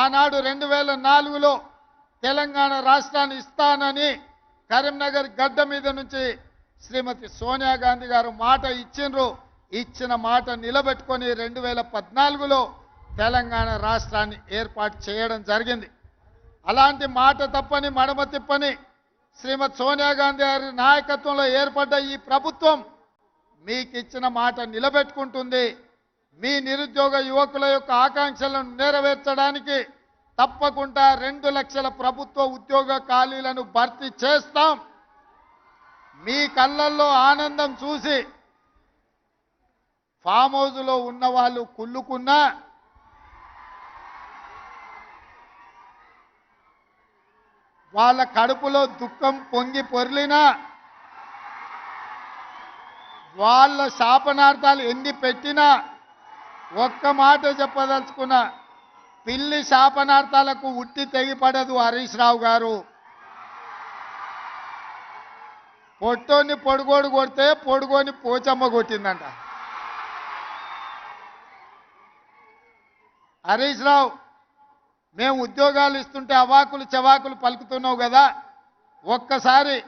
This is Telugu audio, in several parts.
ఆనాడు రెండు వేల నాలుగులో తెలంగాణ రాష్ట్రాన్ని ఇస్తానని కరీంనగర్ గడ్డ మీద నుంచి శ్రీమతి సోనియా గాంధీ గారు మాట ఇచ్చిండ్రు. ఇచ్చిన మాట నిలబెట్టుకొని రెండు వేల పద్నాలుగులో తెలంగాణ రాష్ట్రాన్ని ఏర్పాటు చేయడం జరిగింది. అలాంటి మాట తప్పని మడమ తిప్పని శ్రీమతి సోనియా గాంధీ గారి నాయకత్వంలో ఏర్పడ్డ ఈ ప్రభుత్వం మీకు ఇచ్చిన మాట నిలబెట్టుకుంటుంది. మీ నిరుద్యోగ యువకుల యొక్క ఆకాంక్షలను నెరవేర్చడానికి తప్పకుండా రెండు లక్షల ప్రభుత్వ ఉద్యోగ ఖాళీలను భర్తీ చేస్తాం. మీ కళ్ళల్లో ఆనందం చూసి ఫామ్ హౌస్లో ఉన్న వాళ్ళు కుళ్ళుకున్నా వాళ్ళ కడుపులో దుఃఖం పొంగి పొర్లినా వాళ్ళ శాపనార్థాలు ఎన్ని పెట్టినా ఒక్క మాట చెప్పదలుచుకున్నా పిల్లి శాపనార్థాలకు ఉట్టి తెగిపడదు హరీష్ రావు గారు. పొట్టోని పొడుగోడు కొడితే పొడుగోని పోచమ్మ కొట్టిందంట. హరీష్ రావు మేము ఉద్యోగాలు ఇస్తుంటే అవాకులు చవాకులు పలుకుతున్నావు కదా ఒక్కసారి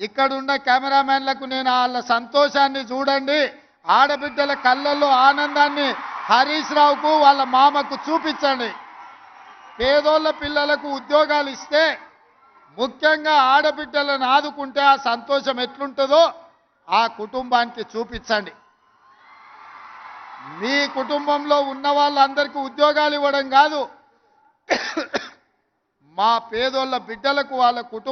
ఇక్కడున్న కెమెరామెన్లకు నేను వాళ్ళ సంతోషాన్ని చూడండి. ఆడబిడ్డల కళ్ళల్లో ఆనందాన్ని హరీష్ రావుకు వాళ్ళ మామకు చూపించండి. పేదోళ్ళ పిల్లలకు ఉద్యోగాలు ఇస్తే ముఖ్యంగా ఆడబిడ్డలను ఆదుకుంటే ఆ సంతోషం ఎట్లుంటుందో ఆ కుటుంబానికి చూపించండి. మీ కుటుంబంలో ఉన్న వాళ్ళందరికీ ఉద్యోగాలు ఇవ్వడం కాదు. మా పేదోళ్ళ బిడ్డలకు వాళ్ళ కుటుంబం